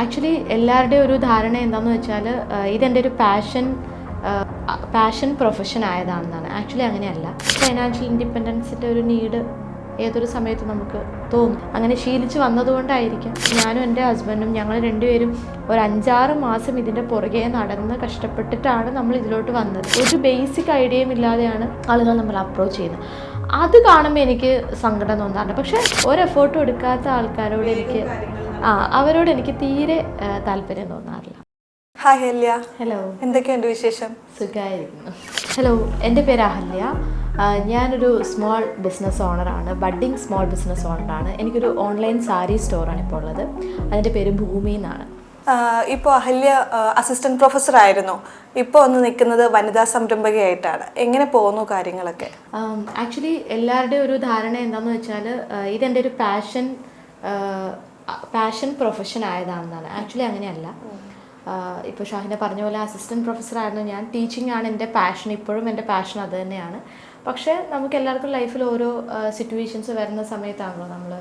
Actually എല്ലാവരുടെയും ഒരു ധാരണ എന്താണെന്ന് വെച്ചാൽ ഇതെന്റെ ഒരു പാഷൻ പാഷൻ പ്രൊഫഷൻ ആയതാണെന്നാണ്. ആക്ച്വലി അങ്ങനെയല്ല. ഫൈനാൻഷ്യൽ ഇൻഡിപെൻഡൻസിന്റെ ഒരു നീഡ് ഏതൊരു സമയത്ത് നമുക്ക് തോന്നും. അങ്ങനെ ശീലിച്ച് വന്നതുകൊണ്ടായിരിക്കും ഞാനും എന്റെ ഹസ്ബൻഡും ഞങ്ങൾ രണ്ടുപേരും ഒരു അഞ്ചാറ് മാസം ഇതിന്റെ പുറകെ നടന്ന് കഷ്ടപ്പെട്ടിട്ടാണ് നമ്മൾ ഇതിലോട്ട് വന്നത്. ഒരു ബേസിക് ഐഡിയയും ഇല്ലാതെയാണ് ആളുകൾ നമ്മൾ അപ്രോച്ച് ചെയ്യുന്നത്. അത് കാണുമ്പോൾ എനിക്ക് സങ്കടം തോന്നാറുണ്ട്. പക്ഷേ ഒരു എഫേർട്ടും എടുക്കാത്ത ആൾക്കാരോട് എനിക്ക് ആ അവരോട് എനിക്ക് തീരെ താല്പര്യം തോന്നാറില്ല. ഹായ് ഹല്യ. ഹലോ എന്തൊക്കെയുണ്ട് വിശേഷം? സുഖമായിരിക്കുന്നു ഹലോ എന്റെ പേര് അഹല്യ. ഞാനൊരു സ്മോൾ ബിസിനസ് ഓണറാണ് ബഡ്ഡിങ് സ്മോൾ ബിസിനസ് ഓണറാണ് എനിക്കൊരു ഓൺലൈൻ സാരി സ്റ്റോറാണ് ഇപ്പോൾ ഉള്ളത്. അതിന്റെ പേര് ഭൂമി എന്നാണ്. ഇപ്പോൾ അഹല്യ അസിസ്റ്റന്റ് പ്രൊഫസർ ആയിരുന്നു. ഇപ്പോൾ ഒന്ന് നിൽക്കുന്നത് വനിതാ സംരംഭകയായിട്ടാണ്. എങ്ങനെ പോകുന്നു കാര്യങ്ങളൊക്കെ? ആക്ച്വലി എല്ലാവരുടെയും ഒരു ധാരണ എന്താണെന്ന് വെച്ചാൽ ഇതെന്റെ ഒരു പാഷൻ പാഷൻ പ്രൊഫഷൻ ആയതാണെന്നാണ്. ആക്ച്വലി അങ്ങനെയല്ല. ഇപ്പോൾ ഷാഹിന പറഞ്ഞ പോലെ അസിസ്റ്റന്റ് പ്രൊഫസറായിരുന്നു ഞാൻ. ടീച്ചിങ് ആണ് എന്റെ പാഷൻ ഇപ്പോഴും എന്റെ പാഷൻ അത് തന്നെയാണ്. പക്ഷേ നമുക്ക് എല്ലാവർക്കും ലൈഫിൽ ഓരോ സിറ്റുവേഷൻസ് വരുന്ന സമയത്താണല്ലോ നമ്മൾ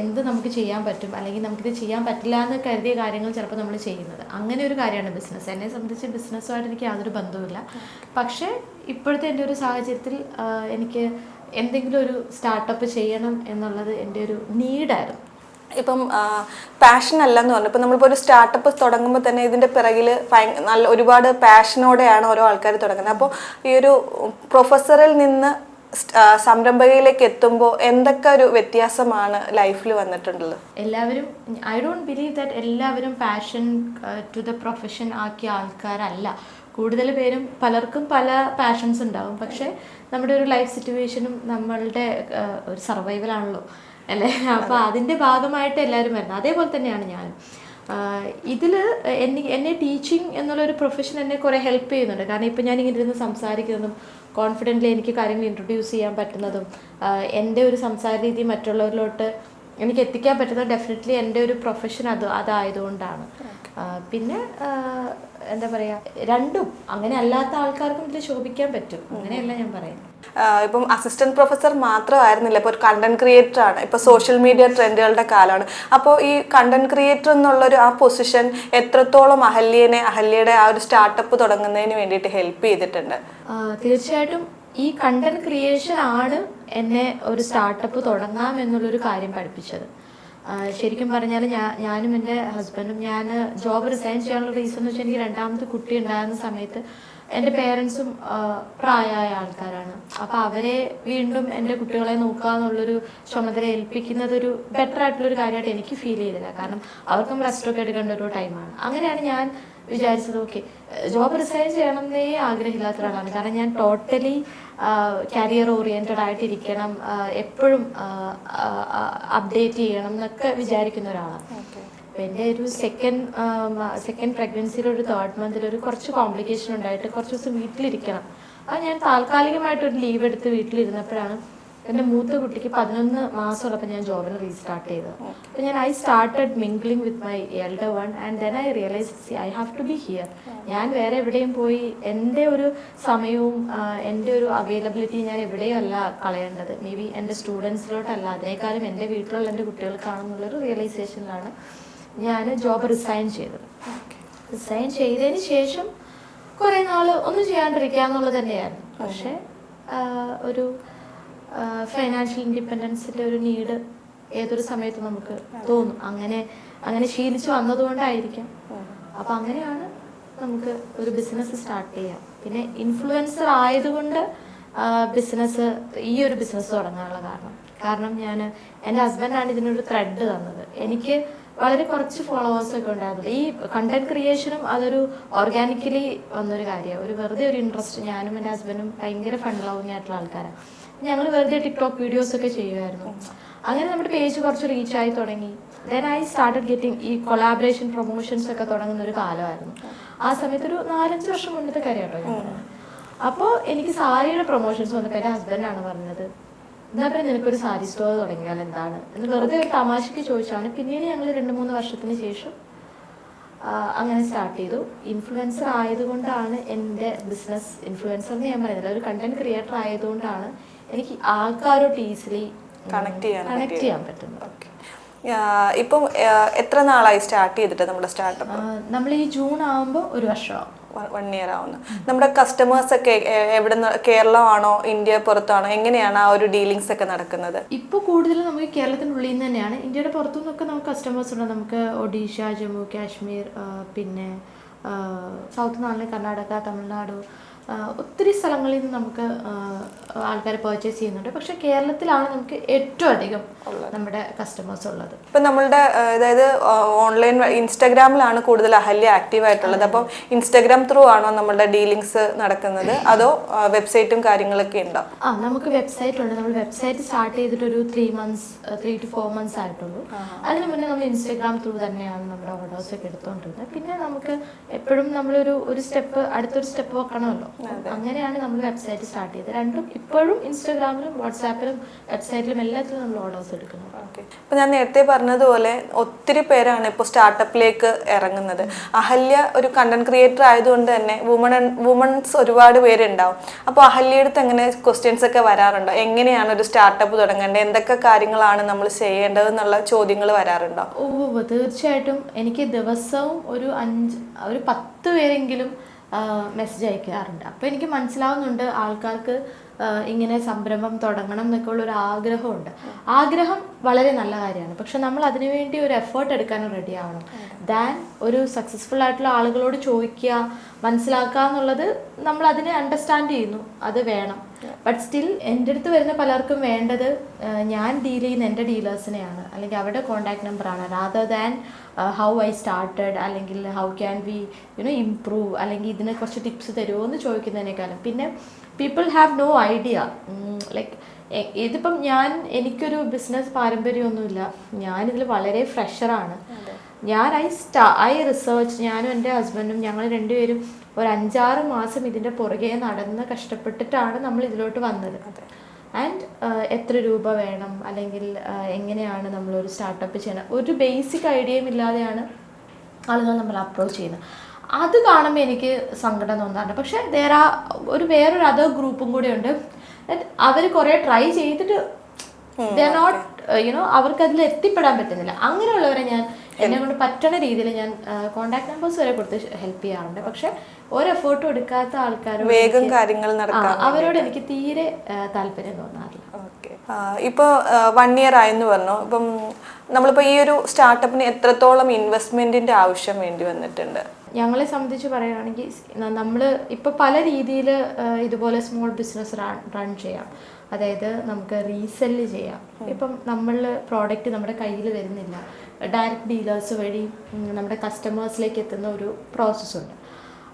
എന്ത് നമുക്ക് ചെയ്യാൻ പറ്റും അല്ലെങ്കിൽ നമുക്കിത് ചെയ്യാൻ പറ്റില്ല എന്ന് കരുതിയ കാര്യങ്ങൾ ചിലപ്പോൾ നമ്മൾ ചെയ്യുന്നത്. അങ്ങനെ ഒരു കാര്യമാണ് ബിസിനസ് എന്നെ സംബന്ധിച്ച് ബിസിനസ്സുമായിട്ട് എനിക്ക് യാതൊരു ബന്ധവുമില്ല. പക്ഷേ ഇപ്പോഴത്തെ എന്റെ ഒരു സാഹചര്യത്തിൽ എനിക്ക് എന്തെങ്കിലും ഒരു സ്റ്റാർട്ടപ്പ് ചെയ്യണം എന്നുള്ളത് എന്റെ ഒരു നീഡായിരുന്നു ഇപ്പം പാഷൻ അല്ലെന്ന് പറഞ്ഞു. ഇപ്പം നമ്മളിപ്പോൾ ഒരു സ്റ്റാർട്ടപ്പ് തുടങ്ങുമ്പോൾ തന്നെ ഇതിന്റെ പിറകിൽ നല്ല ഒരുപാട് പാഷനോടെയാണ് ഓരോ ആൾക്കാർ തുടങ്ങുന്നത്. അപ്പോൾ ഈ ഒരു പ്രൊഫസറിൽ നിന്ന് സംരംഭകയിലേക്ക് എത്തുമ്പോൾ എന്തൊക്കെ ഒരു വ്യത്യാസമാണ് ലൈഫിൽ വന്നിട്ടുള്ളത്? എല്ലാവരും ഐ ഡോണ്ട് ബിലീവ് ദാറ്റ് എല്ലാവരും പാഷൻ ടു ദ പ്രൊഫഷൻ ആക്കിയ ആൾക്കാരല്ല. കൂടുതൽ പേരും പലർക്കും പല പാഷൻസ് ഉണ്ടാവും. പക്ഷേ നമ്മുടെ ഒരു ലൈഫ് സിറ്റുവേഷനും നമ്മളുടെ ഒരു സർവൈവലാണല്ലോ അല്ലേ? അപ്പോൾ അതിന്റെ ഭാഗമായിട്ട് എല്ലാവരും വരുന്നത് അതേപോലെ തന്നെയാണ് ഞാനും. ഇതിൽ എന്നെ എന്നെ ടീച്ചിങ് എന്നുള്ളൊരു പ്രൊഫഷൻ എന്നെ കുറേ ഹെൽപ്പ് ചെയ്യുന്നുണ്ട്. കാരണം ഇപ്പം ഞാൻ ഇങ്ങനെ ഇരുന്ന് സംസാരിക്കുന്നതും കോൺഫിഡന്റ്ലി എനിക്ക് കാര്യങ്ങൾ ഇൻട്രൊഡ്യൂസ് ചെയ്യാൻ പറ്റുന്നതും എന്റെ ഒരു സംസാര രീതി മറ്റുള്ളവരിലോട്ട് എനിക്ക് എത്തിക്കാൻ പറ്റുന്നത് ഡെഫിനറ്റ്ലി എന്റെ ഒരു പ്രൊഫഷൻ അത് അതായതുകൊണ്ടാണ്. പിന്നെ എന്താ പറയുക രണ്ടും അങ്ങനെ അല്ലാത്ത ആൾക്കാർക്കും ഇതിൽ ശോഭിക്കാൻ പറ്റും. അങ്ങനെയല്ല ഞാൻ പറയുന്നത്. ഇപ്പം അസിസ്റ്റന്റ് പ്രൊഫസർ മാത്രമായിരുന്നില്ല. ഇപ്പോൾ ഒരു കണ്ടന്റ് ക്രിയേറ്റർ ആണ്. ഇപ്പോൾ സോഷ്യൽ മീഡിയ ട്രെൻഡുകളുടെ കാലമാണ്. അപ്പോൾ ഈ കണ്ടന്റ് ക്രിയേറ്റർ എന്നുള്ളൊരു ആ പൊസിഷൻ എത്രത്തോളം അഹല്യനെ അഹല്യയുടെ ആ ഒരു സ്റ്റാർട്ടപ്പ് തുടങ്ങുന്നതിന് വേണ്ടിയിട്ട് ഹെൽപ്പ് ചെയ്തിട്ടുണ്ട്? തീർച്ചയായിട്ടും ഈ കണ്ടന്റ് ക്രിയേഷൻ ആണ് എന്നെ ഒരു സ്റ്റാർട്ടപ്പ് തുടങ്ങാം എന്നുള്ളൊരു കാര്യം പഠിപ്പിച്ചത്. ശരിക്കും പറഞ്ഞാൽ ഞാൻ ഞാനും എന്റെ ഹസ്ബൻഡും ഞാൻ ജോബ് റിസൈൻ ചെയ്യാനുള്ള റീസൺ എന്ന് വെച്ചാൽ എനിക്ക് രണ്ടാമത്തെ കുട്ടി ഉണ്ടാകുന്ന സമയത്ത് എന്റെ പേരൻസും പ്രായമായ ആൾക്കാരാണ്. അപ്പോൾ അവരെ വീണ്ടും എന്റെ കുട്ടികളെ നോക്കുക എന്നുള്ളൊരു ചുമതല ഏൽപ്പിക്കുന്നത് ഒരു ബെറ്റർ ആയിട്ടുള്ളൊരു കാര്യമായിട്ട് എനിക്ക് ഫീൽ ചെയ്തില്ല. കാരണം അവർക്കും റെസ്റ്റ് ഒക്കെ എടുക്കേണ്ട ഒരു ടൈമാണ് അങ്ങനെയാണ് ഞാൻ വിചാരിച്ചത് ഓക്കെ ജോബ് റിസൈൻ ചെയ്യണമെന്നേ ആഗ്രഹമില്ലാത്ത ഒരാളാണ്. കാരണം ഞാൻ ടോട്ടലി കരിയർ ഓറിയന്റഡ് ആയിട്ടിരിക്കണം എപ്പോഴും അപ്ഡേറ്റ് ചെയ്യണം എന്നൊക്കെ വിചാരിക്കുന്ന ഒരാളാണ്. അപ്പം എന്റെ ഒരു സെക്കൻഡ് സെക്കൻഡ് പ്രഗ്നൻസിയിൽ ഒരു തേർഡ് മന്തിൽ ഒരു കുറച്ച് കോംപ്ലിക്കേഷൻ ഉണ്ടായിട്ട് കുറച്ച് ദിവസം വീട്ടിലിരിക്കണം. അത് ഞാൻ താൽക്കാലികമായിട്ട് ഒരു ലീവ് എടുത്ത് വീട്ടിലിരുന്നപ്പോഴാണ് എന്റെ മൂത്ത കുട്ടിക്ക് പതിനൊന്ന് മാസമുള്ളപ്പോൾ ഞാൻ ജോബിന് റീസ്റ്റാർട്ട് ചെയ്തത്. അപ്പോൾ ഞാൻ I started mingling with my elder one and then I realise see I have to be here ഞാൻ വേറെ എവിടെയും പോയി എന്റെ ഒരു സമയവും എന്റെ ഒരു അവൈലബിലിറ്റി ഞാൻ എവിടെയും അല്ല കളയേണ്ടത്. മേ ബി എന്റെ സ്റ്റുഡൻസിലോട്ടല്ല അതിനേക്കാളും എന്റെ വീട്ടിലുള്ള എന്റെ കുട്ടികൾക്കാണെന്നുള്ളൊരു റിയലൈസേഷനിലാണ് ഞാൻ ജോബ് റിസൈൻ ചെയ്തത്. റിസൈൻ ചെയ്തതിന് ശേഷം കുറേ നാൾ ഒന്നും ചെയ്യാണ്ടിരിക്കുക എന്നുള്ളത് തന്നെയായിരുന്നു. പക്ഷേ ഒരു ഫൈനാൻഷ്യൽ ഇൻഡിപെൻഡൻസിന്റെ ഒരു നീഡ് ഏതൊരു സമയത്ത് നമുക്ക് തോന്നും. അങ്ങനെ അങ്ങനെ ശീലിച്ച് വന്നതുകൊണ്ടായിരിക്കാം. അപ്പം അങ്ങനെയാണ് നമുക്ക് ഒരു ബിസിനസ് സ്റ്റാർട്ട് ചെയ്യാം. പിന്നെ ഇൻഫ്ലുവൻസർ ആയതുകൊണ്ട് ബിസിനസ് ഈ ഒരു ബിസിനസ് തുടങ്ങാനുള്ള കാരണം. കാരണം ഞാൻ എന്റെ ഹസ്ബൻഡാണ് ഇതിനൊരു ത്രെഡ് തന്നത്. എനിക്ക് വളരെ കുറച്ച് ഫോളോവേഴ്സ് ഒക്കെ ഉണ്ടായിരുന്നു. ഈ കണ്ടന്റ് ക്രിയേഷനും അതൊരു ഓർഗാനിക്കലി വന്നൊരു കാര്യമാണ്. ഒരു വെറുതെ ഒരു ഇൻട്രസ്റ്റ് ഞാനും എന്റെ ഹസ്ബൻഡും ഭയങ്കര ഫണ്ട് ലവിങ് ആയിട്ടുള്ള ആൾക്കാരാണ് ഞങ്ങൾ വെറുതെ ടിക്ടോക്ക് വീഡിയോസ് ഒക്കെ ചെയ്യുമായിരുന്നു. അങ്ങനെ നമ്മുടെ പേജ് കുറച്ച് റീച്ച് ആയി തുടങ്ങി. ദെൻ ഐ സ്റ്റാർട്ടഡ് ഗെറ്റിംഗ് ഈ കൊളാബറേഷൻ പ്രൊമോഷൻസ് ഒക്കെ തുടങ്ങുന്ന ഒരു കാലമായിരുന്നു. ആ സമയത്ത് ഒരു നാലഞ്ച് വർഷം മുന്നത്തെ കാര്യം കേട്ടോ ഞാൻ അപ്പോൾ എനിക്ക് സാരിയുടെ പ്രൊമോഷൻസ് വന്നപ്പോൾ എന്റെ ഹസ്ബൻഡാണ് പറഞ്ഞത്. എന്നാ പറയുക നിനക്കൊരു സാരി സ്റ്റോർ തുടങ്ങിയാൽ എന്താണ്? എന്ന് വെറുതെ ഒരു തമാശക്ക് ചോദിച്ചാണ്. പിന്നീട് ഞങ്ങൾ രണ്ട് മൂന്ന് വർഷത്തിന് ശേഷം അങ്ങനെ സ്റ്റാർട്ട് ചെയ്തു. ഇൻഫ്ലുവൻസർ ആയതുകൊണ്ടാണ് എന്റെ ബിസിനസ് ഇൻഫ്ലുവൻസർ എന്ന് ഞാൻ പറയുന്നത്. ഒരു കണ്ടന്റ് ക്രിയേറ്റർ ആയതുകൊണ്ടാണ് എനിക്ക് ആൾക്കാരോട്ട് ഈസിലി കണക്ട് ചെയ്യാൻ കണക്ട് ചെയ്യാൻ പറ്റുന്നത്. ഇപ്പം എത്ര നാളായി സ്റ്റാർട്ട് ചെയ്തിട്ട് നമ്മുടെ സ്റ്റാർട്ടപ്പ് നമ്മൾ ഈ ജൂൺ ആകുമ്പോൾ ഒരു വർഷമാവും. വൺ ഇയർ ആവുന്നു. നമ്മുടെ കസ്റ്റമേഴ്സ് ഒക്കെ എവിടെ കേരളമാണോ ഇന്ത്യ പുറത്താണോ എങ്ങനെയാണ് ആ ഒരു ഡീലിങ്സ് ഒക്കെ നടക്കുന്നത്? ഇപ്പോൾ കൂടുതലും നമുക്ക് കേരളത്തിനുള്ളിൽ നിന്ന് തന്നെയാണ്. ഇന്ത്യയുടെ പുറത്തു നിന്നൊക്കെ നമുക്ക് കസ്റ്റമേഴ്സ് ഉണ്ട്. നമുക്ക് ഒഡീഷ ജമ്മു കാശ്മീർ പിന്നെ സൗത്ത് നാട്ടിലെ കർണാടക തമിഴ്നാട് ഒത്തിരി സ്ഥലങ്ങളിൽ നിന്ന് നമുക്ക് ആൾക്കാർ പർച്ചേസ് ചെയ്യുന്നുണ്ട്. പക്ഷെ കേരളത്തിലാണ് നമുക്ക് ഏറ്റവും അധികം നമ്മുടെ കസ്റ്റമേഴ്സ് ഉള്ളത്. ഇപ്പം നമ്മളുടെ അതായത് ഓൺലൈൻ ഇൻസ്റ്റാഗ്രാമിലാണ് കൂടുതൽ അഹല്യ ആക്റ്റീവ് ആയിട്ടുള്ളത്. അപ്പം ഇൻസ്റ്റാഗ്രാം ത്രൂ ആണോ നമ്മുടെ ഡീലിങ്സ് നടക്കുന്നത്? അതോ വെബ്സൈറ്റും കാര്യങ്ങളൊക്കെ ഉണ്ടോ? ആ നമുക്ക് വെബ്സൈറ്റ് ഉണ്ട്. നമ്മൾ വെബ്സൈറ്റ് സ്റ്റാർട്ട് ചെയ്തിട്ട് ഒരു three months three two four months ആയിട്ടുള്ളൂ. അതിന് മുന്നേ നമ്മൾ ഇൻസ്റ്റാഗ്രാം ത്രൂ തന്നെയാണ് നമ്മുടെ ഓർഡേഴ്സ് ഒക്കെ എടുത്തുകൊണ്ടിരുന്നത് പിന്നെ നമുക്ക് എപ്പോഴും നമ്മളൊരു ഒരു സ്റ്റെപ്പ് അടുത്തൊരു സ്റ്റെപ്പ് വെക്കണമല്ലോ. അങ്ങനെയാണ് നമ്മൾ വെബ്സൈറ്റ് സ്റ്റാർട്ട് ചെയ്തത്. രണ്ടും ഇപ്പോഴും ഇൻസ്റ്റാഗ്രാമിലും വാട്സാപ്പിലും വെബ്സൈറ്റിലും എല്ലാത്തിലും നമ്മൾ ഓർഡേഴ്സ് എടുക്കുന്നു. ഓക്കെ. ഇപ്പം ഞാൻ നേരത്തെ പറഞ്ഞതുപോലെ ഒത്തിരി പേരാണ് ഇപ്പോൾ സ്റ്റാർട്ടപ്പിലേക്ക് ഇറങ്ങുന്നത്. അഹല്യ ഒരു കണ്ടന്റ് ക്രിയേറ്റർ ആയതുകൊണ്ട് തന്നെ വുമൺ വുമൺസ് ഒരുപാട് പേരുണ്ടാവും. അപ്പോൾ അഹല്യയുടെ അടുത്ത് എങ്ങനെ ക്വസ്റ്റ്യൻസ് ഒക്കെ വരാറുണ്ടോ? എങ്ങനെയാണ് ഒരു സ്റ്റാർട്ടപ്പ് തുടങ്ങേണ്ടത്? എന്തൊക്കെ കാര്യങ്ങളാണ് നമ്മൾ ചെയ്യേണ്ടത് എന്നുള്ള ചോദ്യങ്ങൾ വരാറുണ്ടോ? ഓ, തീർച്ചയായിട്ടും എനിക്ക് ദിവസവും ഒരു അഞ്ച് ഒരു പത്ത് പേരെങ്കിലും മെസ്സേജ് അയക്കാറുണ്ട്. അപ്പോൾ എനിക്ക് മനസ്സിലാവുന്നുണ്ട് ആൾക്കാർക്ക് ഇങ്ങനെ സംരംഭം തുടങ്ങണം എന്നൊക്കെ ഉള്ള ഒരു ആഗ്രഹമുണ്ട്. ആഗ്രഹം വളരെ നല്ല കാര്യമാണ്. പക്ഷെ നമ്മൾ അതിനുവേണ്ടി ഒരു എഫേർട്ട് എടുക്കാനും റെഡി ആവണം. ദാൻ ഒരു സക്സസ്ഫുൾ ആയിട്ടുള്ള ആളുകളോട് ചോദിക്കുക മനസ്സിലാക്കുക എന്നുള്ളത് നമ്മൾ അതിനെ അണ്ടർസ്റ്റാൻഡ് ചെയ്യുന്നു. അത് വേണം. ബട്ട് സ്റ്റിൽ എന്റെ അടുത്ത് വരുന്ന പലർക്കും വേണ്ടത് ഞാൻ ഡീൽ ചെയ്യുന്ന എന്റെ ഡീലേഴ്സിനെയാണ് അല്ലെങ്കിൽ അവരുടെ കോൺടാക്ട് നമ്പറാണ് rather than how I started അല്ലെങ്കിൽ how can we you know improve അല്ലെങ്കിൽ ഇതിനെ കുറച്ച് ടിപ്സ് തരുമോ എന്ന് ചോദിക്കുന്നതിനേക്കാളും. പിന്നെ people have no idea like ഇതിപ്പം ഞാൻ എനിക്കൊരു ബിസിനസ് പാരമ്പര്യമൊന്നുമില്ല. ഞാനിതിൽ വളരെ ഫ്രഷറാണ് ഞാൻ ഐ സ്റ്റാ ഐ റിസർച്ച് ഞാനും എന്റെ ഹസ്ബൻഡും ഞങ്ങൾ രണ്ടുപേരും ഒരു അഞ്ചാറ് മാസം ഇതിന്റെ പുറകെ നടന്ന് കഷ്ടപ്പെട്ടിട്ടാണ് നമ്മൾ ഇതിലോട്ട് വന്നത്. ആൻഡ് എത്ര രൂപ വേണം? അല്ലെങ്കിൽ എങ്ങനെയാണ് നമ്മളൊരു സ്റ്റാർട്ടപ്പ് ചെയ്യണം? ഒരു ബേസിക് ഐഡിയയും ഇല്ലാതെയാണ് ആളുകൾ നമ്മൾ അപ്രോച്ച് ചെയ്യുന്നത്. അത് കാണുമ്പോൾ എനിക്ക് സങ്കടം തോന്നാറുണ്ട്. പക്ഷേ വേറെ ഒരു വേറൊരു അതർ ഗ്രൂപ്പും കൂടെ ഉണ്ട്. അവർ കുറേ ട്രൈ ചെയ്തിട്ട് ദ നോട്ട് യുനോ അവർക്ക് അതിൽ എത്തിപ്പെടാൻ പറ്റുന്നില്ല. അങ്ങനെയുള്ളവരെ ഞാൻ എന്നെ കൊണ്ട് പറ്റണ രീതിയിൽ ഞാൻ കോണ്ടാക്ട് നമ്പേഴ്സ് വരെ കൊടുത്ത് ഹെൽപ്പ് ചെയ്യാറുണ്ട്. പക്ഷെ ഒരു എഫേർട്ടും എടുക്കാത്ത ആൾക്കാരും വേഗം കാര്യങ്ങൾ അവരോട് എനിക്ക് തീരെ താല്പര്യം തോന്നാറില്ല. ഇപ്പോൾ വൺ ഇയർ ആയെന്ന് പറഞ്ഞു. ഇപ്പം നമ്മളിപ്പോൾ ഈ ഒരു സ്റ്റാർട്ടപ്പിന് എത്രത്തോളം ഇൻവെസ്റ്റ്മെന്റിന്റെ ആവശ്യം വേണ്ടി വന്നിട്ടുണ്ട്? ഞങ്ങളെ സംബന്ധിച്ച് പറയുകയാണെങ്കിൽ നമ്മൾ ഇപ്പോൾ പല രീതിയിൽ ഇതുപോലെ സ്മോൾ ബിസിനസ് റൺ റൺ ചെയ്യാം. അതായത് നമുക്ക് റീസെല്ല് ചെയ്യാം. ഇപ്പം നമ്മൾ പ്രോഡക്റ്റ് നമ്മുടെ കയ്യിൽ വരുന്നില്ല. ഡയറക്റ്റ് ഡീലേഴ്സ് വഴി നമ്മുടെ കസ്റ്റമേഴ്സിലേക്ക് എത്തുന്ന ഒരു പ്രോസസ്സുണ്ട്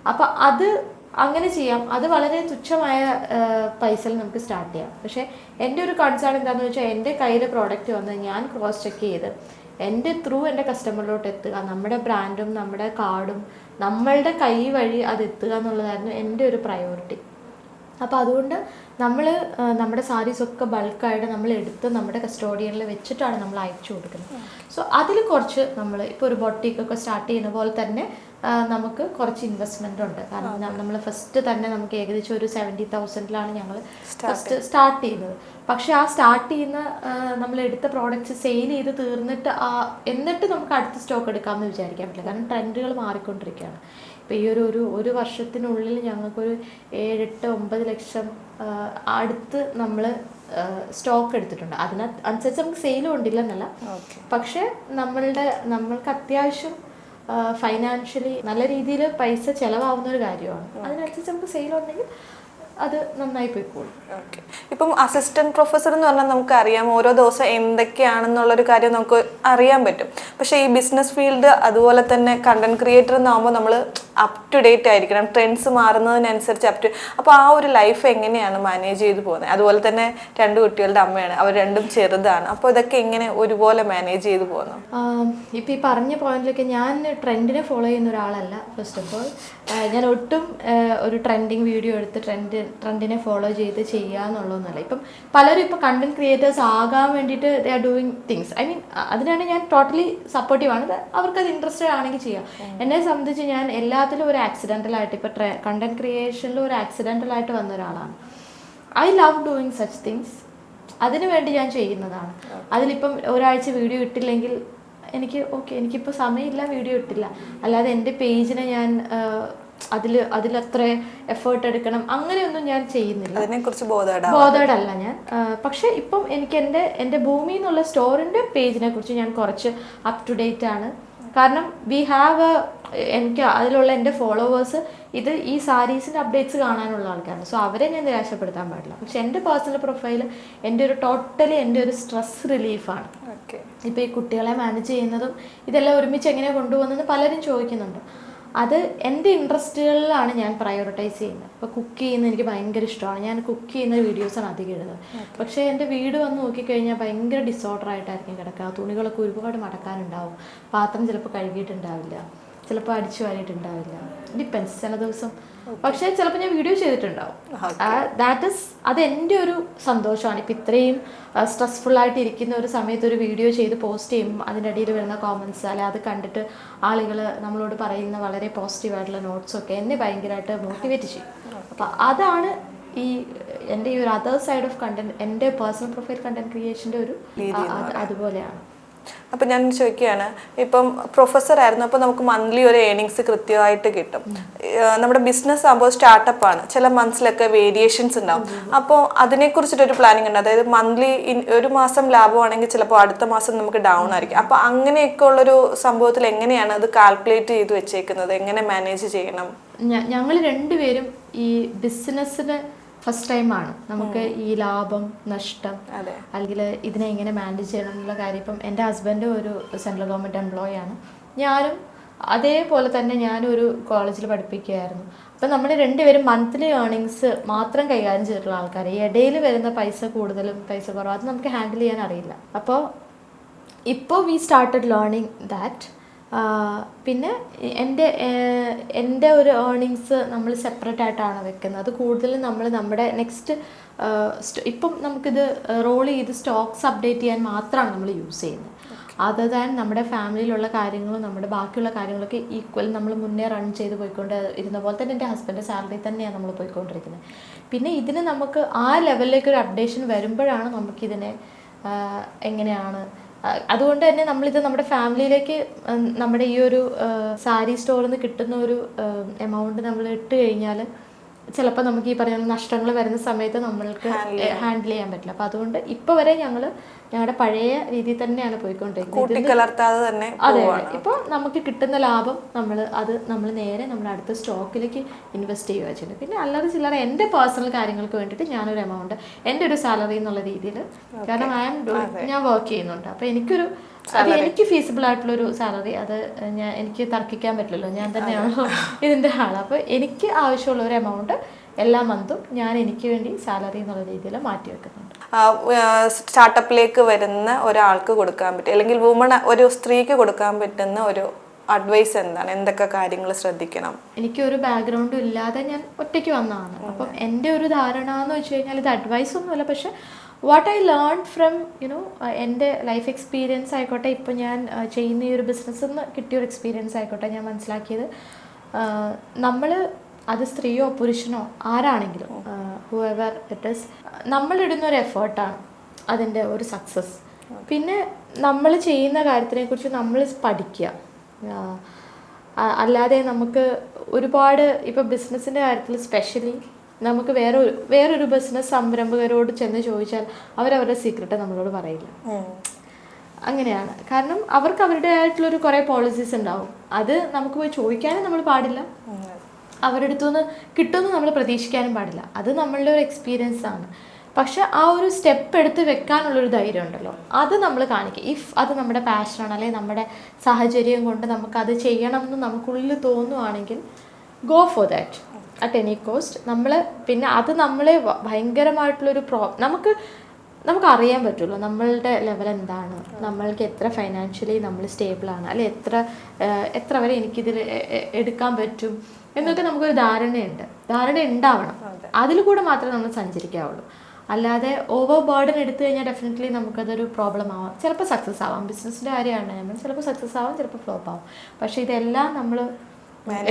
അപ്പോൾ അത് അങ്ങനെ ചെയ്യാം. അത് വളരെ തുച്ഛമായ പൈസയിൽ നമുക്ക് സ്റ്റാർട്ട് ചെയ്യാം. പക്ഷേ എന്റെ ഒരു കൺസേൺ എന്താണെന്ന് വെച്ചാൽ എന്റെ കയ്യിൽ പ്രോഡക്റ്റ് വന്ന് ഞാൻ ക്രോസ് ചെക്ക് ചെയ്ത് എന്റെ ത്രൂ എന്റെ കസ്റ്റമറിലോട്ട് എത്തുക നമ്മുടെ ബ്രാൻഡും നമ്മുടെ കാർഡും നമ്മളുടെ കൈ വഴി അത് എത്തുക എന്നുള്ളതായിരുന്നു എന്റെ ഒരു പ്രയോറിറ്റി അപ്പോൾ അതുകൊണ്ട് നമ്മൾ നമ്മുടെ സാരീസൊക്കെ ബൾക്കായിട്ട് നമ്മൾ എടുത്ത് നമ്മുടെ കസ്റ്റോഡിയനിൽ വെച്ചിട്ടാണ് നമ്മൾ അയച്ചു കൊടുക്കുന്നത്. സോ അതിൽ കുറച്ച് നമ്മൾ ഇപ്പോൾ ഒരു ബോട്ടിക്കൊക്കെ സ്റ്റാർട്ട് ചെയ്യുന്ന പോലെ തന്നെ നമുക്ക് കുറച്ച് ഇൻവെസ്റ്റ്മെന്റ് ഉണ്ട്. കാരണം നമ്മൾ ഫസ്റ്റ് തന്നെ നമുക്ക് ഏകദേശം ഒരു സെവന്റി തൗസൻഡിലാണ് ഞങ്ങൾ ഫസ്റ്റ് സ്റ്റാർട്ട് ചെയ്യുന്നത് പക്ഷേ ആ സ്റ്റാർട്ട് ചെയ്യുന്ന നമ്മൾ എടുത്ത പ്രോഡക്റ്റ്സ് സെയിൽ ചെയ്ത് തീർന്നിട്ട് ആ എന്നിട്ട് നമുക്ക് അടുത്ത സ്റ്റോക്ക് എടുക്കാമെന്ന് വിചാരിക്കാൻ പറ്റില്ല. കാരണം ട്രെൻഡുകൾ മാറിക്കൊണ്ടിരിക്കുകയാണ്. ഇപ്പോൾ ഈ ഒരു ഒരു ഒരു വർഷത്തിനുള്ളിൽ ഞങ്ങൾക്കൊരു ഏഴെട്ട് ഒമ്പത് ലക്ഷം അടുത്ത് നമ്മൾ സ്റ്റോക്ക് എടുത്തിട്ടുണ്ട്. അതിന് അനുസരിച്ച് നമുക്ക് സെയിലും ഉണ്ടില്ലെന്നല്ല. പക്ഷേ നമ്മളുടെ നമ്മൾക്ക് അത്യാവശ്യം ഫൈനാൻഷ്യലി നല്ല രീതിയിൽ പൈസ ചിലവാകുന്ന ഒരു കാര്യമാണ്. അതിനനുസരിച്ച് നമുക്ക് സെയിൽ ഉണ്ടെങ്കിൽ അത് നന്നായി പോയിക്കോളും. ഓക്കെ. ഇപ്പം അസിസ്റ്റന്റ് പ്രൊഫസർ എന്ന് പറഞ്ഞാൽ നമുക്ക് അറിയാം ഓരോ ദിവസം എന്തൊക്കെയാണെന്നുള്ളൊരു കാര്യം നമുക്ക് അറിയാൻ പറ്റും. പക്ഷേ ഈ ബിസിനസ് ഫീൽഡ് അതുപോലെ തന്നെ കണ്ടന്റ് ക്രിയേറ്റർ എന്നാകുമ്പോൾ നമ്മൾ അപ് ടു ഡേറ്റ് ആയിരിക്കണം. ട്രെൻഡ്സ് മാറുന്നതിനനുസരിച്ച് അപ് ടു അപ്പോൾ ആ ഒരു ലൈഫ് എങ്ങനെയാണ് മാനേജ് ചെയ്ത് പോകുന്നത്? അതുപോലെ തന്നെ രണ്ട് കുട്ടികളുടെ അമ്മയാണ്. അവർ രണ്ടും ചെറുതാണ്. അപ്പോൾ ഇതൊക്കെ എങ്ങനെ ഒരുപോലെ മാനേജ് ചെയ്ത് പോകുന്നു? ഇപ്പോൾ ഈ പറഞ്ഞ പോയിന്റിലൊക്കെ ഞാൻ ട്രെൻഡിനെ ഫോളോ ചെയ്യുന്ന ഒരാളല്ല ഫസ്റ്റ് ഓഫ് ഓൾ ഞാൻ ഒട്ടും ഒരു ട്രെൻഡിങ് വീഡിയോ എടുത്ത് ട്രെൻഡ് ട്രെൻഡിനെ ഫോളോ ചെയ്ത് ചെയ്യുക എന്നുള്ളതൊന്നുമല്ല ഇപ്പം പലരും ഇപ്പോൾ കണ്ടന്റ് ക്രിയേറ്റേഴ്സ് ആകാൻ വേണ്ടിയിട്ട് they are doing things I mean അതിനാണ് ഞാൻ ടോട്ടലി സപ്പോർട്ടീവ് ആണ്. അവർക്ക് അത് ഇൻട്രസ്റ്റഡ് ആണെങ്കിൽ ചെയ്യാം. എന്നെ സംബന്ധിച്ച് ഞാൻ എല്ലാത്തിലും ഒരു ആക്സിഡന്റൽ ആയിട്ട് ഇപ്പോൾ കണ്ടന്റ് ക്രിയേഷനിൽ ഒരു ആക്സിഡന്റൽ ആയിട്ട് വന്ന ഒരാളാണ്. I love doing such things അതിനു വേണ്ടി ഞാൻ ചെയ്യുന്നതാണ്. അതിലിപ്പം ഒരാഴ്ച വീഡിയോ ഇട്ടില്ലെങ്കിൽ എനിക്ക് ഓക്കെ എനിക്കിപ്പോൾ സമയമില്ല വീഡിയോ ഇട്ടില്ല. അല്ലാതെ എന്റെ പേജിനെ ഞാൻ അതിൽ അതിലത്ര എഫേർട്ട് എടുക്കണം അങ്ങനെയൊന്നും ഞാൻ ചെയ്യുന്നില്ല. അതിനെക്കുറിച്ച് ബോധേഡ് അല്ല ഞാൻ. പക്ഷെ ഇപ്പം എനിക്ക് എന്റെ എന്റെ ഭൂമി എന്നുള്ള സ്റ്റോറിന്റെ പേജിനെ കുറിച്ച് ഞാൻ കുറച്ച് അപ് ടു ഡേറ്റ് ആണ്. കാരണം വി ഹാവ് എനിക്ക് അതിലുള്ള എന്റെ ഫോളോവേഴ്സ് ഇത് ഈ സാരീസിന്റെ അപ്ഡേറ്റ്സ് കാണാനുള്ള ആൾക്കാരാണ്. സോ അവരെ ഞാൻ നിരാശപ്പെടുത്താൻ പാടില്ല. പക്ഷെ എന്റെ പേഴ്സണൽ പ്രൊഫൈൽ എന്റെ ഒരു ടോട്ടലി എന്റെ ഒരു സ്ട്രെസ് റിലീഫാണ്. ഓക്കെ. ഇപ്പോൾ ഈ കുട്ടികളെ മാനേജ് ചെയ്യുന്നതും ഇതെല്ലാം ഒരുമിച്ച് എങ്ങനെ കൊണ്ടുപോകുന്നതെന്ന് പലരും ചോദിക്കുന്നുണ്ട്. അത് എന്റെ ഇൻട്രസ്റ്റുകളിലാണ് ഞാൻ പ്രയോറിറ്റൈസ് ചെയ്യുന്നത്. ഇപ്പോൾ കുക്ക് ചെയ്യുന്നത് എനിക്ക് ഭയങ്കര ഇഷ്ടമാണ്. ഞാൻ കുക്ക് ചെയ്യുന്ന വീഡിയോസാണ് അധികം ഇടുന്നത്. പക്ഷേ എന്റെ വീട് വന്ന് നോക്കിക്കഴിഞ്ഞാൽ ഭയങ്കര ഡിസോർഡർ ആയിട്ടായിരിക്കും കിടക്കുക. തുണികളൊക്കെ ഒരുപാട് മടക്കാനുണ്ടാവും. പാത്രം ചിലപ്പോൾ കഴുകിയിട്ടുണ്ടാവില്ല. ചിലപ്പോൾ അടിച്ചു വാരിയിട്ടുണ്ടാവില്ല. ഡിപ്പെൻസ് ചില ദിവസം. പക്ഷേ ചിലപ്പോൾ ഞാൻ വീഡിയോ ചെയ്തിട്ടുണ്ടാവും. ദാറ്റ് ഇസ് അത് എന്റെ ഒരു സന്തോഷമാണ്. ഇപ്പം ഇത്രയും സ്ട്രെസ്ഫുൾ ആയിട്ട് ഇരിക്കുന്ന ഒരു സമയത്ത് ഒരു വീഡിയോ ചെയ്ത് പോസ്റ്റ് ചെയ്യുമ്പോൾ അതിന്റെ ഇടയിൽ വരുന്ന കോമൻസ് അല്ലെ അത് കണ്ടിട്ട് ആളുകൾ നമ്മളോട് പറയുന്ന വളരെ പോസിറ്റീവായിട്ടുള്ള നോട്ട്സൊക്കെ എന്നെ ഭയങ്കരമായിട്ട് മോട്ടിവേറ്റ് ചെയ്യും. അപ്പം അതാണ് ഈ എന്റെ ഈ ഒരു അതർ സൈഡ് ഓഫ് കണ്ടന്റ് എന്റെ പേഴ്സണൽ പ്രൊഫൈൽ കണ്ടന്റ് ക്രിയേഷന്റെ ഒരു അതുപോലെയാണ്. അപ്പം ഞാൻ ചോദിക്കുകയാണ് ഇപ്പം പ്രൊഫസർ ആയിരുന്നു അപ്പോൾ നമുക്ക് മന്ത്ലി ഒരു ഏണിങ്സ് കൃത്യമായിട്ട് കിട്ടും. നമ്മുടെ ബിസിനസ് ആകുമ്പോൾ സ്റ്റാർട്ടപ്പ് ആണ് ചില മന്ത്സിലൊക്കെ വേരിയേഷൻസ് ഉണ്ടാവും. അപ്പോൾ അതിനെക്കുറിച്ചിട്ടൊരു പ്ലാനിങ് ഉണ്ട് അതായത് മന്ത്ലി ഒരു മാസം ലാഭമാണെങ്കിൽ ചിലപ്പോൾ അടുത്ത മാസം നമുക്ക് ഡൗൺ ആയിരിക്കും. അപ്പോൾ അങ്ങനെയൊക്കെ ഉള്ളൊരു സംഭവത്തിൽ എങ്ങനെയാണ് അത് കാൽക്കുലേറ്റ് ചെയ്ത് വെച്ചേക്കുന്നത്? എങ്ങനെ മാനേജ് ചെയ്യണം? ഞങ്ങൾ രണ്ടുപേരും ഈ ബിസിനസ്സിന് ഫസ്റ്റ് ടൈമാണ് നമുക്ക് ഈ ലാഭം നഷ്ടം അല്ലെങ്കിൽ ഇതിനെ എങ്ങനെ മാനേജ് ചെയ്യണം എന്നുള്ള കാര്യം ഇപ്പം എന്റെ ഹസ്ബൻഡ് ഒരു സെൻട്രൽ ഗവൺമെന്റ് എംപ്ലോയി ആണ്. ഞാനും അതേപോലെ തന്നെ ഞാനും ഒരു കോളേജിൽ പഠിപ്പിക്കുകയായിരുന്നു. അപ്പം നമ്മൾ രണ്ടുപേരും മന്ത്ലി ഏർണിങ്സ് മാത്രം കൈകാര്യം ചെയ്തിട്ടുള്ള ആൾക്കാർ ഈ ഇടയിൽ വരുന്ന പൈസ കൂടുതലും പൈസ കുറവും അത് നമുക്ക് ഹാൻഡിൽ ചെയ്യാൻ അറിയില്ല. അപ്പോൾ ഇപ്പോൾ വി സ്റ്റാർട്ടഡ് ലേണിംഗ് ദാറ്റ് പിന്നെ എന്റെ എന്റെ ഒരു ഏണിങ്സ് നമ്മൾ സെപ്പറേറ്റ് ആയിട്ടാണ് വെക്കുന്നത്. അത് കൂടുതലും നമ്മൾ നമ്മുടെ നെക്സ്റ്റ് ഇപ്പം നമുക്കിത് റോൾ ചെയ്ത് സ്റ്റോക്സ് അപ്ഡേറ്റ് ചെയ്യാൻ മാത്രമാണ് നമ്മൾ യൂസ് ചെയ്യുന്നത്. അതർ ദാൻ നമ്മുടെ ഫാമിലിയിലുള്ള കാര്യങ്ങളും നമ്മുടെ ബാക്കിയുള്ള കാര്യങ്ങളൊക്കെ ഈക്വൽ നമ്മൾ മുന്നേ റൺ ചെയ്ത് പോയിക്കൊണ്ട് ഇരുന്ന പോലെ തന്നെ എന്റെ ഹസ്ബൻഡ് സാലറി തന്നെയാണ് നമ്മൾ പോയിക്കൊണ്ടിരിക്കുന്നത്. പിന്നെ ഇതിന് നമുക്ക് ആ ലെവലിലേക്ക് ഒരു അപ്ഡേഷൻ വരുമ്പോഴാണ് നമുക്കിതിനെ എങ്ങനെയാണ് അതുകൊണ്ട് തന്നെ നമ്മളിത് നമ്മുടെ ഫാമിലിയിലേക്ക് നമ്മുടെ ഈ ഒരു സാരി സ്റ്റോറിൽ നിന്ന് കിട്ടുന്ന ഒരു എമൗണ്ട് നമ്മൾ ഇട്ട് കഴിഞ്ഞാൽ ചിലപ്പോൾ നമുക്ക് ഈ പറയുന്ന നഷ്ടങ്ങൾ വരുന്ന സമയത്ത് നമ്മൾക്ക് ഹാൻഡിൽ ചെയ്യാൻ പറ്റില്ല. അപ്പോൾ അതുകൊണ്ട് ഇപ്പോൾ വരെ ഞങ്ങൾ ഞങ്ങളുടെ പഴയ രീതിയിൽ തന്നെയാണ് പോയിക്കൊണ്ടിരിക്കുന്നത്. അതെ ഇപ്പോൾ നമുക്ക് കിട്ടുന്ന ലാഭം നമ്മൾ അത് നമ്മൾ നേരെ നമ്മുടെ അടുത്ത സ്റ്റോക്കിലേക്ക് ഇൻവെസ്റ്റ് ചെയ്യുക ചെയ്യുന്നത്. പിന്നെ അല്ലാതെ ചില്ലറ എന്റെ പേഴ്സണൽ കാര്യങ്ങൾക്ക് വേണ്ടിയിട്ട് ഞാനൊരു എമൗണ്ട് എന്റെ ഒരു സാലറി എന്നുള്ള രീതിയിൽ കാരണം ഐ ആം ഞാൻ വർക്ക് ചെയ്യുന്നുണ്ട്. അപ്പോൾ എനിക്കൊരു അത് എനിക്ക് ഫീസിബിൾ ആയിട്ടുള്ള ഒരു സാലറി. അത് ഞാൻ എനിക്ക് തർക്കിക്കാൻ പറ്റില്ലല്ലോ. ഞാൻ തന്നെയാണല്ലോ ഇതിന്റെ ആൾ അപ്പോൾ എനിക്ക് ആവശ്യമുള്ള ഒരു എമൗണ്ട് എല്ലാ മന്തും ഞാൻ എനിക്ക് വേണ്ടി സാലറി എന്നുള്ള രീതിയിൽ മാറ്റി വെക്കുന്നുണ്ട്. സ്റ്റാർട്ടപ്പിലേക്ക് വരുന്ന ഒരാൾക്ക് കൊടുക്കാൻ പറ്റും. അല്ലെങ്കിൽ വുമൺ ഒരു സ്ത്രീക്ക് കൊടുക്കാൻ പറ്റുന്ന ഒരു അഡ്വൈസ് എന്താണ്? എന്തൊക്കെ കാര്യങ്ങൾ ശ്രദ്ധിക്കണം? എനിക്കൊരു ബാക്ക്ഗ്രൗണ്ടും ഇല്ലാതെ ഞാൻ ഒറ്റയ്ക്ക് വന്നതാണ്. അപ്പം എന്റെ ഒരു ധാരണ എന്ന് വെച്ച് കഴിഞ്ഞാൽ ഇത് അഡ്വൈസ് ഒന്നുമല്ല. പക്ഷെ what I learn from you know എന്റെ ലൈഫ് എക്സ്പീരിയൻസ് ആയിക്കോട്ടെ ഇപ്പോൾ ഞാൻ ചെയ്യുന്ന ഈ ഒരു ബിസിനസ്സിൽ നിന്ന് കിട്ടിയ ഒരു എക്സ്പീരിയൻസ് ആയിക്കോട്ടെ ഞാൻ മനസ്സിലാക്കിയത്. നമ്മൾ അത് സ്ത്രീയോ പുരുഷനോ ആരാണെങ്കിലും ഹുവെവർ ഇറ്റ് ഇസ് നമ്മളിടുന്ന ഒരു എഫേർട്ടാണ് അതിന്റെ ഒരു സക്സസ് പിന്നെ നമ്മൾ ചെയ്യുന്ന കാര്യത്തിനെ കുറിച്ച് നമ്മൾ പഠിക്കുക. അല്ലാതെ നമുക്ക് ഒരുപാട് ഇപ്പോൾ ബിസിനസ്സിന്റെ കാര്യത്തിൽ സ്പെഷ്യലി നമുക്ക് വേറെ വേറൊരു ബിസിനസ് സംരംഭകരോട് ചെന്ന് ചോദിച്ചാൽ അവരവരുടെ സീക്രട്ട് നമ്മളോട് പറയില്ല. അങ്ങനെയാണ്. കാരണം അവർക്ക് അവരുടേതായിട്ടുള്ളൊരു കുറേ പോളിസീസ് ഉണ്ടാവും. അത് നമുക്ക് പോയി ചോദിക്കാനും നമ്മൾ പാടില്ല. അവരുടെ അടുത്തുനിന്ന് കിട്ടുമെന്ന് നമ്മൾ പ്രതീക്ഷിക്കാനും പാടില്ല. അത് നമ്മളുടെ ഒരു എക്സ്പീരിയൻസ് ആണ്. പക്ഷെ ആ ഒരു സ്റ്റെപ്പ് എടുത്ത് വെക്കാനുള്ളൊരു ധൈര്യം ഉണ്ടല്ലോ. അത് നമ്മൾ കാണിക്കുക ഇഫ് അത് നമ്മുടെ പാഷനാണ് അല്ലെങ്കിൽ നമ്മുടെ സാഹചര്യം കൊണ്ട് നമുക്കത് ചെയ്യണം എന്ന് നമുക്കുള്ളിൽ തോന്നുവാണെങ്കിൽ go for that at any cost നമ്മൾ പിന്നെ അത് നമ്മളെ ഭയങ്കരമായിട്ടുള്ളൊരു പ്രോ നമുക്ക് നമുക്ക് അറിയാൻ പറ്റുമല്ലോ നമ്മളുടെ ലെവൽ എന്താണ് നമ്മൾക്ക് എത്ര ഫൈനാൻഷ്യലി നമ്മൾ സ്റ്റേബിളാണ് അല്ലെ എത്ര എത്ര വരെ എനിക്കിതിൽ എടുക്കാൻ പറ്റും എന്നൊക്കെ നമുക്കൊരു ധാരണയുണ്ട്. ധാരണ ഉണ്ടാവണം അതിൽ കൂടെ മാത്രമേ നമ്മൾ സഞ്ചരിക്കാവുള്ളൂ. അല്ലാതെ ഓവർ ബേർഡൻ എടുത്തു കഴിഞ്ഞാൽ ഡെഫിനറ്റ്ലി നമുക്കതൊരു പ്രോബ്ലം ആവാം. ചിലപ്പോൾ സക്സസ് ആവാം. ബിസിനസ്സിന്റെ കാര്യമാണ് നമ്മൾ ചിലപ്പോൾ സക്സസ് ആവാം ചിലപ്പോൾ ഫ്ലോപ്പ് ആവാം. പക്ഷേ ഇതെല്ലാം നമ്മൾ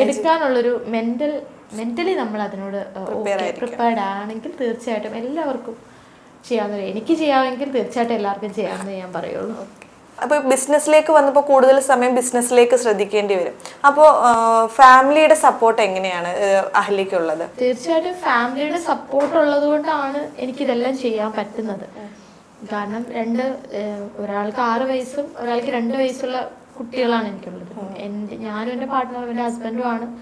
എടുക്കാനുള്ളൊരു മെന്റൽ മെന്റലി നമ്മൾ അതിനോട് പ്രിപ്പയർഡ് ആണെങ്കിൽ തീർച്ചയായിട്ടും എല്ലാവർക്കും ചെയ്യാവുന്ന എനിക്ക് ചെയ്യാമെങ്കിൽ തീർച്ചയായിട്ടും എല്ലാവർക്കും ചെയ്യാമെന്ന് ഞാൻ പറയുള്ളൂ. അപ്പോൾ ബിസിനസ്സിലേക്ക് വന്നപ്പോൾ കൂടുതൽ സമയം ബിസിനസ്സിലേക്ക് ശ്രദ്ധിക്കേണ്ടി വരും. അപ്പോൾ ഫാമിലിയുടെ സപ്പോർട്ട് എങ്ങനെയാണ് അഹ്ലിക്കുള്ളത്? തീർച്ചയായിട്ടും ഫാമിലിയുടെ സപ്പോർട്ട് ഉള്ളത് കൊണ്ടാണ് എനിക്കിതെല്ലാം ചെയ്യാൻ പറ്റുന്നത്. കാരണം രണ്ട് ഒരാൾക്ക് ആറ് വയസ്സും ഒരാൾക്ക് രണ്ട് വയസ്സുള്ള കുട്ടികളാണ് എനിക്കുള്ളത്. എന്റെ ഞാനും എന്റെ പാർട്ട്ണറും എന്റെ ഹസ്ബൻഡുമാണ് ഉം,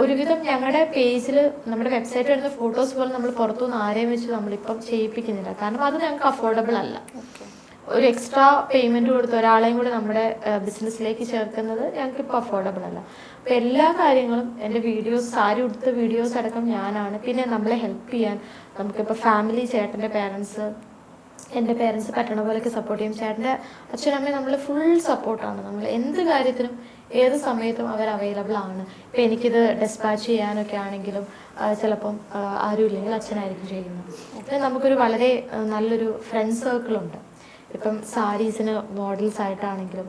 ഒരുവിധം ഞങ്ങളുടെ പേജിൽ നമ്മുടെ വെബ്സൈറ്റ് വരുന്ന ഫോട്ടോസ് പോലും നമ്മൾ പുറത്തുനിന്ന് ആരെയും വെച്ച് നമ്മളിപ്പം ചെയ്യിപ്പിക്കുന്നില്ല. കാരണം അത് ഞങ്ങൾക്ക് അഫോർഡബിൾ അല്ല. ഒരു എക്സ്ട്രാ പേയ്മെന്റ് കൊടുത്ത് ഒരാളെയും കൂടി നമ്മുടെ ബിസിനസ്സിലേക്ക് ചേർക്കുന്നത് ഞങ്ങൾക്ക് ഇപ്പോൾ അഫോർഡബിൾ അല്ല. അപ്പോൾ എല്ലാ കാര്യങ്ങളും എന്റെ വീഡിയോസ് സാരി ഉടുത്ത വീഡിയോസ് അടക്കം ഞാനാണ്. പിന്നെ നമ്മളെ ഹെൽപ്പ് ചെയ്യാൻ നമുക്കിപ്പോൾ ഫാമിലി ചേട്ടന്റെ പേരൻസ് എന്റെ പേരൻസ് പറ്റണ പോലെയൊക്കെ സപ്പോർട്ട് ചെയ്യും. ചേട്ടന്റെ അച്ഛനമ്മയും നമ്മൾ ഫുൾ സപ്പോർട്ടാണ് നമ്മൾ എന്ത് കാര്യത്തിനും ഏത് സമയത്തും അവർ അവൈലബിൾ ആണ്. ഇപ്പം എനിക്കിത് ഡെസ്പാച്ച് ചെയ്യാനൊക്കെ ആണെങ്കിലും ചിലപ്പം ആരും ഇല്ലെങ്കിൽ അച്ഛനായിരിക്കും ചെയ്യുന്നത്. പിന്നെ നമുക്കൊരു വളരെ നല്ലൊരു ഫ്രണ്ട് സർക്കിളുണ്ട് ഇപ്പം സാരീസിന് മോഡൽസ് ആയിട്ടാണെങ്കിലും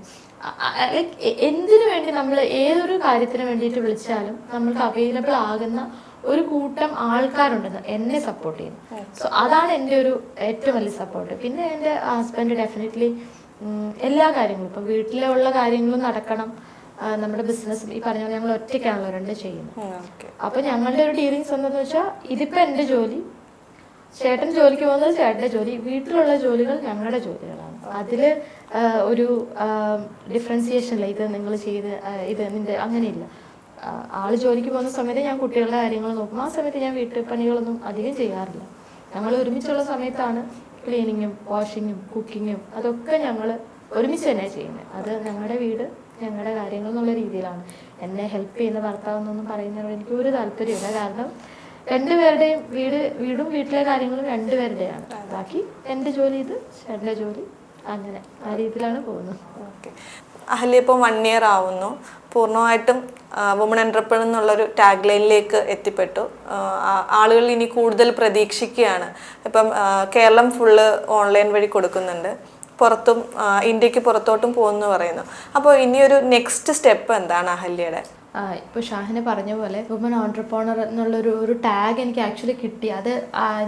എന്തിനു വേണ്ടി നമ്മൾ ഏതൊരു കാര്യത്തിന് വേണ്ടിയിട്ട് വിളിച്ചാലും നമ്മൾക്ക് അവൈലബിൾ ആകുന്ന ഒരു കൂട്ടം ആൾക്കാരുണ്ട് എന്നെ സപ്പോർട്ട് ചെയ്യുന്നു. സോ അതാണ് എന്റെ ഒരു ഏറ്റവും വലിയ സപ്പോർട്ട് പിന്നെ എന്റെ ഹസ്ബൻഡ് ഡെഫിനറ്റ്ലി എല്ലാ കാര്യങ്ങളും. ഇപ്പം വീട്ടിലുള്ള കാര്യങ്ങളും നടക്കണം. നമ്മുടെ ബിസിനസ് ഈ പറഞ്ഞ ഞങ്ങൾ ഒറ്റയ്ക്കാണല്ലോ രണ്ട് ചെയ്യുന്നത്. അപ്പൊ ഞങ്ങളുടെ ഒരു ഡീലിങ്സ് എന്താന്ന് വെച്ചാൽ ഇതിപ്പോ എന്റെ ജോലി. ചേട്ടൻ ജോലിക്ക് പോകുന്നത് ചേട്ടന്റെ ജോലി. വീട്ടിലുള്ള ജോലികൾ ഞങ്ങളുടെ ജോലികളാണ്. അതിൽ ഒരു ഡിഫറൻസിയേഷൻ ഇല്ല ഇത് നിങ്ങൾ ചെയ്ത് ഇത് നിന്റെ അങ്ങനെയില്ല. ആ, ആൾ ജോലിക്ക് പോകുന്ന സമയത്ത് ഞാൻ കുട്ടികളുടെ കാര്യങ്ങൾ നോക്കും. ആ സമയത്ത് ഞാൻ വീട്ടുപണികളൊന്നും അധികം ചെയ്യാറില്ല. ഞങ്ങൾ ഒരുമിച്ചുള്ള സമയത്താണ് ക്ലീനിങ്ങും വാഷിങ്ങും കുക്കിങ്ങും അതൊക്കെ ഞങ്ങൾ ഒരുമിച്ച് തന്നെ ചെയ്യുന്നത്. അത് ഞങ്ങളുടെ വീട് ഞങ്ങളുടെ കാര്യങ്ങൾ എന്നുള്ള രീതിയിലാണ്. എന്നെ ഹെൽപ്പ് ചെയ്യുന്ന ഭർത്താവ് എന്നൊന്നും പറയുന്നതിനോട് എനിക്ക് ഒരു താല്പര്യമില്ല കാരണം രണ്ടുപേരുടെയും വീട് വീടും വീട്ടിലെ കാര്യങ്ങളും രണ്ടുപേരുടെയാണ് ബാക്കി എന്റെ ജോലി ഇത് ചേട്ടന്റെ ജോലി അങ്ങനെ ആ രീതിയിലാണ് പോകുന്നത്. ഓക്കെ. അഹല്യ ഇപ്പോൾ വൺ ഇയർ ആവുന്നു. പൂർണമായിട്ടും വുമൺ എന്റർപ്രണർ എന്നുള്ളൊരു ടാഗ് ലൈനിലേക്ക് എത്തിപ്പെട്ടു. ആളുകൾ ഇനി കൂടുതൽ പ്രതീക്ഷിക്കുകയാണ്. ഇപ്പം കേരളം ഫുള്ള് ഓൺലൈൻ വഴി കൊടുക്കുന്നുണ്ട്. പുറത്തും ഇന്ത്യയ്ക്ക് പുറത്തോട്ടും പോകുന്നു പറയുന്നു. അപ്പോൾ ഇനിയൊരു നെക്സ്റ്റ് സ്റ്റെപ്പ് എന്താണ് അഹല്യയുടെ? ഇപ്പോൾ ഷാഹിന് പറഞ്ഞ പോലെ വുമൺ ഓൺട്രപ്രോണർ എന്നുള്ളൊരു ഒരു ടാഗ് എനിക്ക് ആക്ച്വലി കിട്ടി. അത്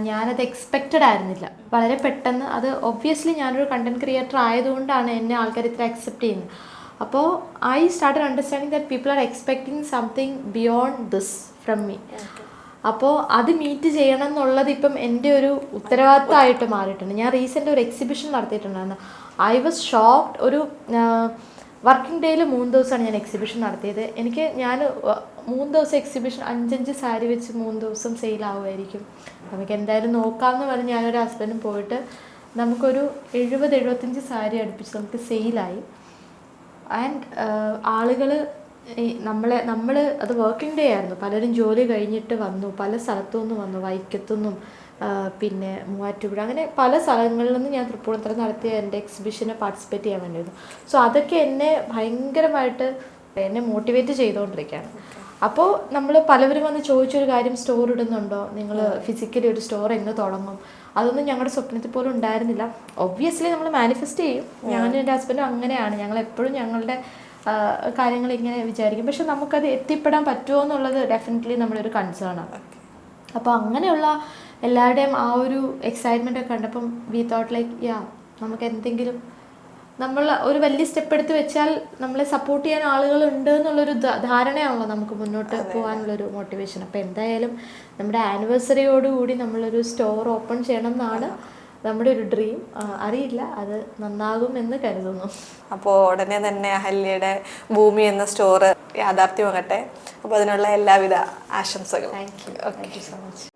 ഞാനത് എക്സ്പെക്റ്റഡ് ആയിരുന്നില്ല. വളരെ പെട്ടെന്ന് അത് ഒബ്വിയസ്ലി ഞാനൊരു കണ്ടന്റ് ക്രിയേറ്റർ ആയതുകൊണ്ടാണ് എന്നെ ആൾക്കാർ ഇത്ര അക്സെപ്റ്റ് ചെയ്യുന്നത്. അപ്പോൾ I start understanding that people are expecting something beyond this from me അപ്പോൾ അത് മീറ്റ് ചെയ്യണം എന്നുള്ളത് ഇപ്പം എന്റെ ഒരു ഉത്തരവാദിത്തമായിട്ട് മാറിയിട്ടുണ്ട്. ഞാൻ റീസെന്റ് ഒരു എക്സിബിഷൻ നടത്തിയിട്ടുണ്ടായിരുന്നു. ഐ വാസ് ഷോക്ഡ് ഒരു വർക്കിംഗ് ഡേയിൽ മൂന്ന് ദിവസമാണ് ഞാൻ എക്സിബിഷൻ നടത്തിയത്. എനിക്ക് ഞാൻ മൂന്ന് ദിവസം എക്സിബിഷൻ അഞ്ചഞ്ച് സാരി വെച്ച് മൂന്ന് ദിവസം സെയിൽ ആവുമായിരിക്കും. നമുക്ക് എന്തായാലും നോക്കാമെന്ന് പറഞ്ഞ് ഞാനൊരു ഹസ്ബൻഡും പോയിട്ട് നമുക്കൊരു എഴുപത് എഴുപത്തഞ്ച് സാരി അടുപ്പിച്ച് നമുക്ക് സെയിലായി ആൻഡ് ആളുകൾ നമ്മളെ നമ്മൾ അത് വർക്കിംഗ് ഡേ ആയിരുന്നു. പലരും ജോലി കഴിഞ്ഞിട്ട് വന്നു. പല സ്ഥലത്തു നിന്ന് വന്നു. വൈക്കത്തുനിന്നും ആ, പിന്നെ മൂവാറ്റുപുഴ. അങ്ങനെ പല സ്ഥലങ്ങളിൽ നിന്ന് ഞാൻ തൃപ്പൂണിത്തറ നടത്തിയ എന്റെ എക്സിബിഷന് പാർട്ടിസിപ്പേറ്റ് ചെയ്യാൻ വേണ്ടിയിരുന്നു സോ അതൊക്കെ എന്നെ ഭയങ്കരമായിട്ട് എന്നെ മോട്ടിവേറ്റ് ചെയ്തുകൊണ്ടിരിക്കുകയാണ്. അപ്പോൾ നമ്മൾ പലവരും വന്ന് ചോദിച്ചൊരു കാര്യം സ്റ്റോർ ഇടുന്നുണ്ടോ? നിങ്ങൾ ഫിസിക്കലി ഒരു സ്റ്റോർ എന്ന് തുടങ്ങും? അതൊന്നും ഞങ്ങളുടെ സ്വപ്നത്തിൽ പോലും ഉണ്ടായിരുന്നില്ല. ഒബ്വിയസ്ലി നമ്മൾ മാനിഫെസ്റ്റ് ചെയ്യും. ഞാനും എന്റെ ഹസ്ബൻഡും അങ്ങനെയാണ്. ഞങ്ങൾ എപ്പോഴും ഞങ്ങളുടെ കാര്യങ്ങൾ ഇങ്ങനെ വിചാരിക്കും. പക്ഷെ നമുക്കത് എത്തിപ്പെടാൻ പറ്റുമോ എന്നുള്ളത് ഡെഫിനറ്റ്ലി നമ്മളൊരു കൺസേൺ ആണ്. അപ്പോൾ അങ്ങനെയുള്ള എല്ലാവരുടെയും ആ ഒരു എക്സൈറ്റ്മെന്റ് ഒക്കെ കണ്ടപ്പം വി തോട്ട് ലൈക്ക് യാ നമുക്ക് എന്തെങ്കിലും നമ്മൾ ഒരു വലിയ സ്റ്റെപ്പ് എടുത്ത് വെച്ചാൽ നമ്മളെ സപ്പോർട്ട് ചെയ്യാൻ ആളുകൾ ഉണ്ട് എന്നുള്ളൊരു ധാരണയാണല്ലോ നമുക്ക് മുന്നോട്ട് പോകാനുള്ളൊരു മോട്ടിവേഷൻ അപ്പോൾ എന്തായാലും നമ്മുടെ ആനിവേഴ്സറിയോടുകൂടി നമ്മളൊരു സ്റ്റോർ ഓപ്പൺ ചെയ്യണം എന്നാണ് നമ്മുടെ ഒരു ഡ്രീം അറിയില്ല അത് നന്നാകും എന്ന് കരുതുന്നു. അപ്പോൾ ഉടനെ തന്നെ അഹല്യയുടെ ഭൂമി എന്ന സ്റ്റോറ് യാഥാർത്ഥ്യമാകട്ടെ. അപ്പോൾ അതിനുള്ള എല്ലാവിധ ആശംസകളും. Thank you thank you so much